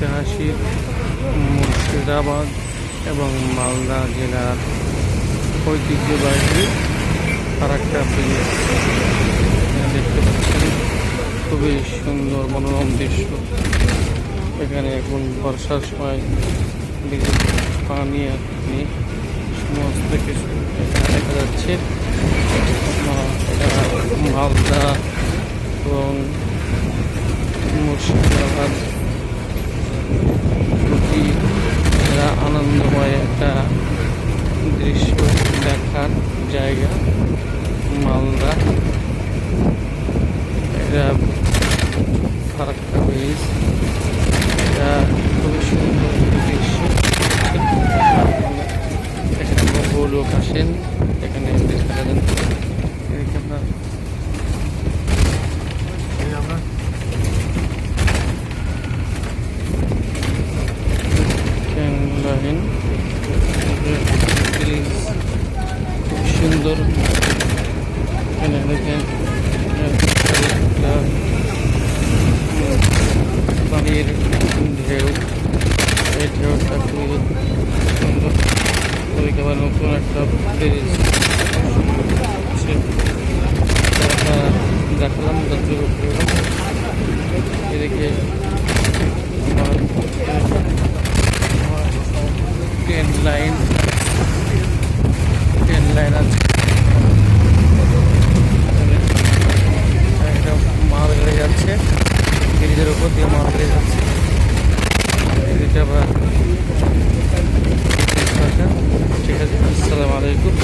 ঐতিহাসিক মুর্শিদাবাদ এবং মালদা জেলার ঐতিহ্যবাহী ফারাক্কা ব্রিজ দেখতে পাচ্ছেন। খুবই সুন্দর মনোরম দৃশ্য। এখানে এখন বর্ষার সময় পানি আপনি সমস্ত কিছু দেখা যাচ্ছে। মালদা এবং মুর্শিদাবাদ এরা আনন্দময় একটা দৃশ্য দেখার জায়গা মালদা। এটা ফারাক্কা ব্রিজ সুন্দর। এখানে দেখেন পানির ঢেউ। এই ঢেউটা খুবই সুন্দর। খুবই আবার নতুন একটা ব্রিজ। দেখালাম এদিকে ট্রেন লাইন। উপর দিয়ে মারতে যাচ্ছে। এদিকে আবার ঠিক আছে আসসালামু আলাইকুম।